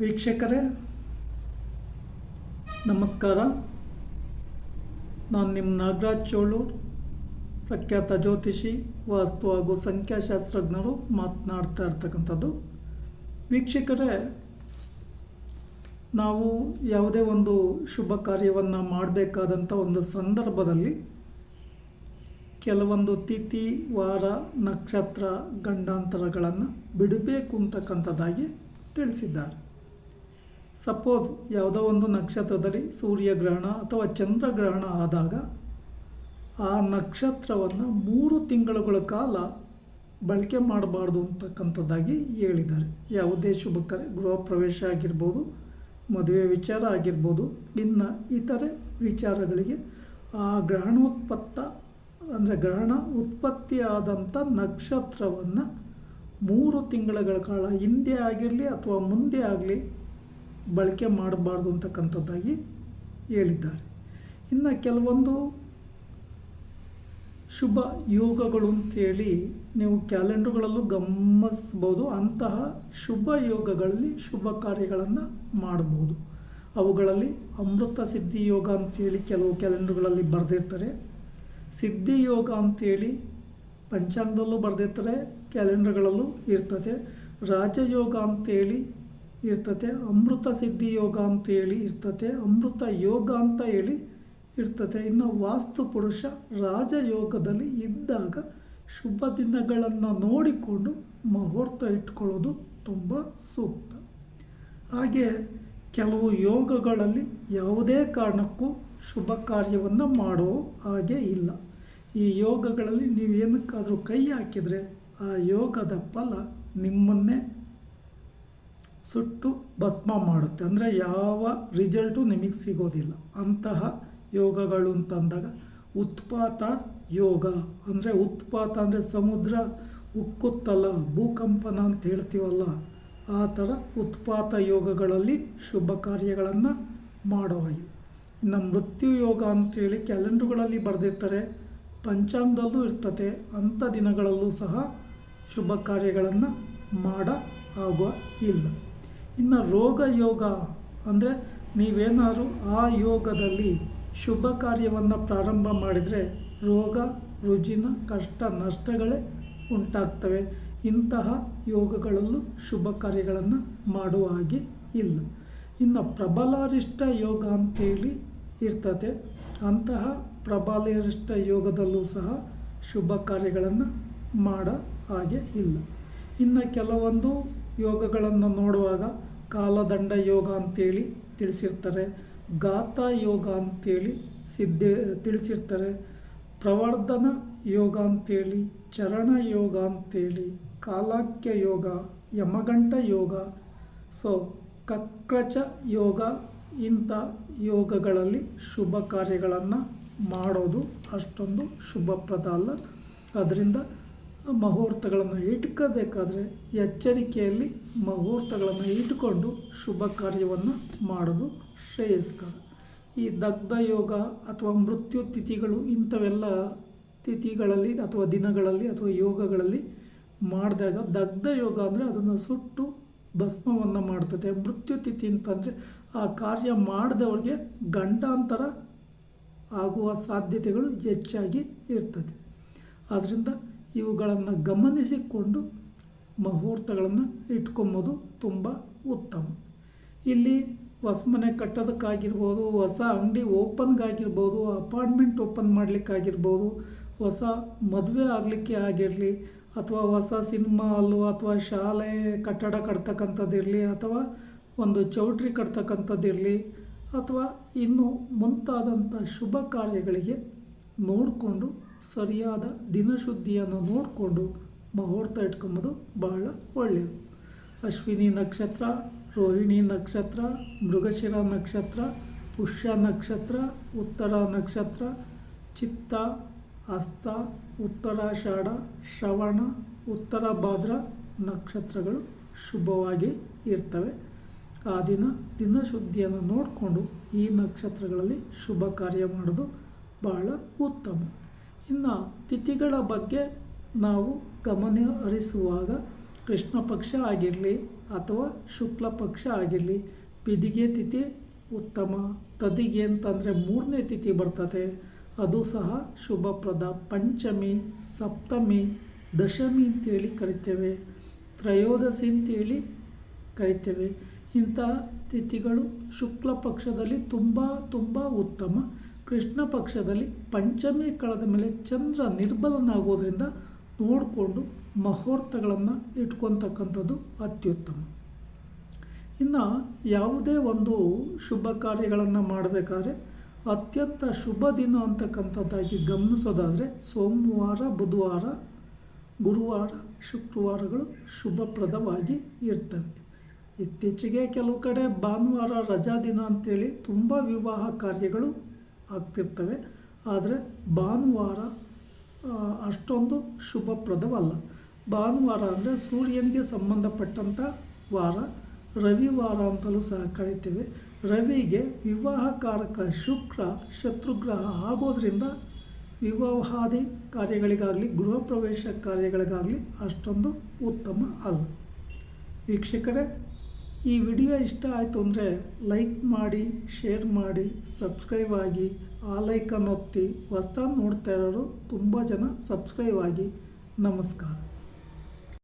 ವೀಕ್ಷಕರೇ, ನಮಸ್ಕಾರ. ನಾನು ನಿಮ್ಮ ನಾಗರಾಜ್ ಚೋಳೂರ್ ಪ್ರಖ್ಯಾತ ಜ್ಯೋತಿಷಿ, ವಾಸ್ತು ಹಾಗೂ ಸಂಖ್ಯಾಶಾಸ್ತ್ರಜ್ಞರು ಮಾತನಾಡ್ತಾ ಇರ್ತಕ್ಕಂಥದ್ದು. ವೀಕ್ಷಕರೇ, ನಾವು ಯಾವುದೇ ಒಂದು ಶುಭ ಕಾರ್ಯವನ್ನು ಮಾಡಬೇಕಾದಂಥ ಒಂದು ಸಂದರ್ಭದಲ್ಲಿ ಕೆಲವೊಂದು ತಿಥಿ, ವಾರ, ನಕ್ಷತ್ರ, ಗಂಡಾಂತರಗಳನ್ನು ಬಿಡಬೇಕು ಅಂತಕ್ಕಂಥದ್ದಾಗಿ ತಿಳಿಸಿದ್ದಾರೆ. ಸಪೋಸ್ ಯಾವುದೋ ಒಂದು ನಕ್ಷತ್ರದಲ್ಲಿ ಸೂರ್ಯಗ್ರಹಣ ಅಥವಾ ಚಂದ್ರಗ್ರಹಣ ಆದಾಗ ಆ ನಕ್ಷತ್ರವನ್ನು ಮೂರು ತಿಂಗಳುಗಳ ಕಾಲ ಬಳಕೆ ಮಾಡಬಾರ್ದು ಅಂತಕ್ಕಂಥದ್ದಾಗಿ ಹೇಳಿದ್ದಾರೆ. ಯಾವುದೇ ಶುಭ ಕರೆ ಗೃಹ ಪ್ರವೇಶ ಆಗಿರ್ಬೋದು, ಮದುವೆ ವಿಚಾರ ಆಗಿರ್ಬೋದು ಇನ್ನು ಇತರೆ ವಿಚಾರಗಳಿಗೆ ಆ ಗ್ರಹಣೋತ್ಪತ್ತ ಅಂದರೆ ಗ್ರಹಣ ಉತ್ಪತ್ತಿಯಾದಂಥ ನಕ್ಷತ್ರವನ್ನು ಮೂರು ತಿಂಗಳ ಕಾಲ ಹಿಂದೆ ಆಗಿರಲಿ ಅಥವಾ ಮುಂದೆ ಆಗಲಿ ಬಳಕೆ ಮಾಡಬಾರ್ದು ಅಂತಕ್ಕಂಥದ್ದಾಗಿ ಹೇಳಿದ್ದಾರೆ. ಇನ್ನು ಕೆಲವೊಂದು ಶುಭ ಯೋಗಗಳು ಅಂತೇಳಿ ನೀವು ಕ್ಯಾಲೆಂಡರ್ಗಳಲ್ಲೂ ಗಮನಿಸ್ಬೋದು. ಅಂತಹ ಶುಭ ಯೋಗಗಳಲ್ಲಿ ಶುಭ ಕಾರ್ಯಗಳನ್ನು ಮಾಡ್ಬೋದು. ಅವುಗಳಲ್ಲಿ ಅಮೃತ ಸಿದ್ಧಿ ಯೋಗ ಅಂತೇಳಿ ಕೆಲವು ಕ್ಯಾಲೆಂಡರ್ಗಳಲ್ಲಿ ಬರೆದಿರ್ತಾರೆ. ಸಿದ್ಧಿ ಯೋಗ ಅಂತೇಳಿ ಪಂಚಾಂಗದಲ್ಲೂ ಬರೆದಿರ್ತಾರೆ, ಕ್ಯಾಲೆಂಡರ್ಗಳಲ್ಲೂ ಇರ್ತದೆ. ರಾಜಯೋಗ ಅಂತೇಳಿ ಇರ್ತತೆ. ಅಮೃತ ಸಿದ್ಧಿ ಯೋಗ ಅಂತ ಹೇಳಿ ಇರ್ತತೆ. ಅಮೃತ ಯೋಗ ಅಂತ ಹೇಳಿ ಇರ್ತತೆ. ಇನ್ನು ವಾಸ್ತು ಪುರುಷ ರಾಜಯೋಗದಲ್ಲಿ ಇದ್ದಾಗ ಶುಭ ದಿನಗಳನ್ನು ನೋಡಿಕೊಂಡು ಮುಹೂರ್ತ ಇಟ್ಕೊಳ್ಳೋದು ತುಂಬ ಸೂಕ್ತ. ಹಾಗೆ ಕೆಲವು ಯೋಗಗಳಲ್ಲಿ ಯಾವುದೇ ಕಾರಣಕ್ಕೂ ಶುಭ ಕಾರ್ಯವನ್ನು ಮಾಡೋ ಹಾಗೆ ಇಲ್ಲ. ಈ ಯೋಗಗಳಲ್ಲಿ ನೀವು ಏನಕ್ಕಾದರೂ ಕೈ ಹಾಕಿದರೆ ಆ ಯೋಗದ ಫಲ ನಿಮ್ಮನ್ನೇ ಸುಟ್ಟು ಭಸ್ಮ ಮಾಡುತ್ತೆ. ಅಂದರೆ ಯಾವ ರಿಸಲ್ಟು ನಿಮಗೆ ಸಿಗೋದಿಲ್ಲ. ಅಂತಹ ಯೋಗಗಳು ಅಂತಂದಾಗ ಉತ್ಪಾತ ಯೋಗ. ಅಂದರೆ ಉತ್ಪಾತ ಅಂದರೆ ಸಮುದ್ರ ಉಕ್ಕುತ್ತಲ್ಲ, ಭೂಕಂಪನ ಅಂತ ಹೇಳ್ತೀವಲ್ಲ, ಆ ಥರ ಉತ್ಪಾತ ಯೋಗಗಳಲ್ಲಿ ಶುಭ ಕಾರ್ಯಗಳನ್ನು ಮಾಡೋ ಹಾಗೆ ಇನ್ನು ಮೃತ್ಯು ಯೋಗ ಅಂತೇಳಿ ಕ್ಯಾಲೆಂಡರ್ಗಳಲ್ಲಿ ಬರೆದಿರ್ತಾರೆ. ಪಂಚಾಂಗದಲ್ಲೂ ಇರ್ತದೆ ಅಂಥ ದಿನಗಳಲ್ಲೂ ಸಹ ಶುಭ ಕಾರ್ಯಗಳನ್ನು ಮಾಡ ಆಗುವ ಇಲ್ಲ. ಇನ್ನು ರೋಗ ಯೋಗ ಅಂದರೆ ನೀವೇನಾದರೂ ಆ ಯೋಗದಲ್ಲಿ ಶುಭ ಕಾರ್ಯವನ್ನು ಪ್ರಾರಂಭ ಮಾಡಿದರೆ ರೋಗ, ರುಜಿನ, ಕಷ್ಟ, ನಷ್ಟಗಳೇ ಉಂಟಾಗ್ತವೆ. ಇಂತಹ ಯೋಗಗಳಲ್ಲೂ ಶುಭ ಕಾರ್ಯಗಳನ್ನು ಮಾಡುವ ಹಾಗೆ ಇಲ್ಲ. ಇನ್ನು ಪ್ರಬಲಾರಿಷ್ಟ ಯೋಗ ಅಂತೇಳಿ ಇರ್ತದೆ. ಅಂತಹ ಪ್ರಬಲಾರಿಷ್ಟ ಯೋಗದಲ್ಲೂ ಸಹ ಶುಭ ಕಾರ್ಯಗಳನ್ನು ಮಾಡೋ ಹಾಗೆ ಇಲ್ಲ. ಇನ್ನು ಕೆಲವೊಂದು ಯೋಗಗಳನ್ನು ನೋಡುವಾಗ ಕಾಲದಂಡ ಯೋಗ ಅಂತೇಳಿ ತಿಳಿಸಿರ್ತಾರೆ ಗಾತ ಯೋಗ ಅಂತೇಳಿ ಸಿದ್ಧ ತಿಳಿಸಿರ್ತಾರೆ, ಪ್ರವರ್ಧನ ಯೋಗ ಅಂತೇಳಿ, ಚರಣ ಯೋಗ ಅಂತೇಳಿ, ಕಾಲಾಕ್ಯ ಯೋಗ ಯಮಗಂಟ ಯೋಗ, ಸೊ ಕಕ್ರಚ ಯೋಗ ಇಂಥ ಯೋಗಗಳಲ್ಲಿ ಶುಭ ಕಾರ್ಯಗಳನ್ನು ಮಾಡೋದು ಅಷ್ಟೊಂದು ಶುಭಪ್ರದ ಅಲ್ಲ ಅದರಿಂದ ಮುಹೂರ್ತಗಳನ್ನು ಇಟ್ಕೋಬೇಕಾದ್ರೆ ಎಚ್ಚರಿಕೆಯಲ್ಲಿ ಮುಹೂರ್ತಗಳನ್ನು ಇಟ್ಟುಕೊಂಡು ಶುಭ ಕಾರ್ಯವನ್ನು ಮಾಡೋದು ಶ್ರೇಯಸ್ಕರ ಈ ದಗ್ಧ ಯೋಗ ಅಥವಾ ಮೃತ್ಯು ತಿಥಿಗಳು ಇಂಥವೆಲ್ಲ ತಿಥಿಗಳಲ್ಲಿ ಅಥವಾ ದಿನಗಳಲ್ಲಿ ಅಥವಾ ಯೋಗಗಳಲ್ಲಿ ಮಾಡಿದಾಗ ದಗ್ಧ ಯೋಗ ಅಂದರೆ ಅದನ್ನು ಸುಟ್ಟು ಭಸ್ಮವನ್ನು ಮಾಡ್ತದೆ. ಮೃತ್ಯು ತಿಥಿ ಅಂತಂದರೆ ಆ ಕಾರ್ಯ ಮಾಡಿದವ್ರಿಗೆ ಗಂಡಾಂತರ ಆಗುವ ಸಾಧ್ಯತೆಗಳು ಹೆಚ್ಚಾಗಿ ಇರ್ತದೆ. ಆದ್ದರಿಂದ ಇವುಗಳನ್ನು ಗಮನಿಸಿಕೊಂಡು ಮುಹೂರ್ತಗಳನ್ನು ಇಟ್ಕೊಂಬೋದು ತುಂಬ ಉತ್ತಮ. ಇಲ್ಲಿ ಹೊಸ ಮನೆ ಕಟ್ಟೋದಕ್ಕಾಗಿರ್ಬೋದು, ಹೊಸ ಅಂಗಡಿ ಓಪನ್ಗಾಗಿರ್ಬೋದು, ಅಪಾರ್ಟ್ಮೆಂಟ್ ಓಪನ್ ಮಾಡಲಿಕ್ಕಾಗಿರ್ಬೋದು, ಹೊಸ ಮದುವೆ ಆಗಲಿಕ್ಕೆ ಆಗಿರಲಿ, ಅಥವಾ ಹೊಸ ಸಿನಿಮಾ ಹಾಲು ಅಥವಾ ಶಾಲೆ ಕಟ್ಟಡ ಕಟ್ತಕ್ಕಂಥದ್ದಿರಲಿ ಅಥವಾ ಒಂದು ಚೌಟ್ರಿ ಕಟ್ತಕ್ಕಂಥದ್ದಿರಲಿ ಅಥವಾ ಇನ್ನು ಮುಂತಾದಂಥ ಶುಭ ಕಾರ್ಯಗಳಿಗೆ ನೋಡಿಕೊಂಡು ಸರಿಯಾದ ದಿನಶುದ್ಧಿಯನ್ನು ನೋಡಿಕೊಂಡು ಮುಹೂರ್ತ ಇಟ್ಕೊಂಬೋದು ಬಹಳ ಒಳ್ಳೆಯದು ಅಶ್ವಿನಿ ನಕ್ಷತ್ರ, ರೋಹಿಣಿ ನಕ್ಷತ್ರ, ಮೃಗಶಿರ ನಕ್ಷತ್ರ, ಪುಷ್ಯ ನಕ್ಷತ್ರ, ಉತ್ತರ ನಕ್ಷತ್ರ, ಚಿತ್ತ, ಅಸ್ತ ಉತ್ತರಾಷಾಢ ಶ್ರವಣ, ಉತ್ತರ ಭಾದ್ರ ನಕ್ಷತ್ರಗಳು ಶುಭವಾಗಿ ಇರ್ತವೆ. ಆ ದಿನ ದಿನಶುದ್ಧಿಯನ್ನು ನೋಡಿಕೊಂಡು ಈ ನಕ್ಷತ್ರಗಳಲ್ಲಿ ಶುಭ ಕಾರ್ಯ ಮಾಡೋದು ಬಹಳ ಉತ್ತಮ. ಇನ್ನು ತಿಥಿಗಳ ಬಗ್ಗೆ ನಾವು ಗಮನ ಹರಿಸುವಾಗ ಕೃಷ್ಣ ಪಕ್ಷ ಆಗಿರಲಿ ಅಥವಾ ಶುಕ್ಲ ಪಕ್ಷ ಆಗಿರಲಿ, ಬಿದಿಗೆ ತಿಥಿ ಉತ್ತಮ. ತದಿಗೆ ಅಂತಂದರೆ ಮೂರನೇ ತಿಥಿ ಬರ್ತದೆ. ಅದು ಸಹ ಶುಭಪ್ರದ ಪಂಚಮಿ, ಸಪ್ತಮಿ, ದಶಮಿ ಅಂತೇಳಿ ಕರಿತೇವೆ. ತ್ರಯೋದಶಿ ಅಂತೇಳಿ ಕರಿತೇವೆ. ಇಂತಹ ತಿಥಿಗಳು ಶುಕ್ಲ ಪಕ್ಷದಲ್ಲಿ ತುಂಬ ತುಂಬ ಉತ್ತಮ. ಕೃಷ್ಣ ಪಕ್ಷದಲ್ಲಿ ಪಂಚಮಿ ಕಳೆದ ಮೇಲೆ ಚಂದ್ರ ನಿರ್ಬಲನಾಗೋದ್ರಿಂದ ನೋಡಿಕೊಂಡು ಮುಹೂರ್ತಗಳನ್ನು ಇಟ್ಕೊತಕ್ಕಂಥದ್ದು ಅತ್ಯುತ್ತಮ. ಇನ್ನು ಯಾವುದೇ ಒಂದು ಶುಭ ಕಾರ್ಯಗಳನ್ನು ಮಾಡಬೇಕಾದ್ರೆ ಅತ್ಯಂತ ಶುಭ ದಿನ ಅಂತಕ್ಕಂಥದ್ದಾಗಿ ಗಮನಿಸೋದಾದರೆ ಸೋಮವಾರ, ಬುಧವಾರ, ಗುರುವಾರ, ಶುಕ್ರವಾರಗಳು ಶುಭಪ್ರದವಾಗಿ ಇರ್ತವೆ. ಇತ್ತೀಚೆಗೆ ಕೆಲವು ಕಡೆ ಭಾನುವಾರ ರಜಾ ದಿನ ಅಂತೇಳಿ ತುಂಬ ವಿವಾಹ ಕಾರ್ಯಗಳು ಆಗ್ತಿರ್ತವೆ. ಆದರೆ ಭಾನುವಾರ ಅಷ್ಟೊಂದು ಶುಭಪ್ರದವಲ್ಲ. ಭಾನುವಾರ ಅಂದರೆ ಸೂರ್ಯನಿಗೆ ಸಂಬಂಧಪಟ್ಟಂಥ ವಾರ. ರವಿವಾರ ಅಂತಲೂ ಸಹ ಕರಿತೇವೆ. ರವಿಗೆ ವಿವಾಹಕಾರಕ ಶುಕ್ರ, ಶತ್ರುಗ್ರಹ ಆಗೋದ್ರಿಂದ ವಿವಾಹಾದಿ ಕಾರ್ಯಗಳಿಗಾಗಲಿ, ಗೃಹ ಪ್ರವೇಶ ಕಾರ್ಯಗಳಿಗಾಗಲಿ ಅಷ್ಟೊಂದು ಉತ್ತಮ ಅಲ್ಲ. ವೀಕ್ಷಕರೇ ಈ ವಿಡಿಯೋ ಇಷ್ಟ ಆಯಿತು ಅಂದರೆ ಲೈಕ್ ಮಾಡಿ, ಶೇರ್ ಮಾಡಿ, ಸಬ್ಸ್ಕ್ರೈಬ್ ಆಗಿ ಆ ಲೈಕನ್ನು ಒತ್ತಿ. ಹೊಸ್ದಾಗಿ ನೋಡ್ತಾ ಇರೋರು ತುಂಬ ಜನ ಸಬ್ಸ್ಕ್ರೈಬ್ ಆಗಿ. ನಮಸ್ಕಾರ.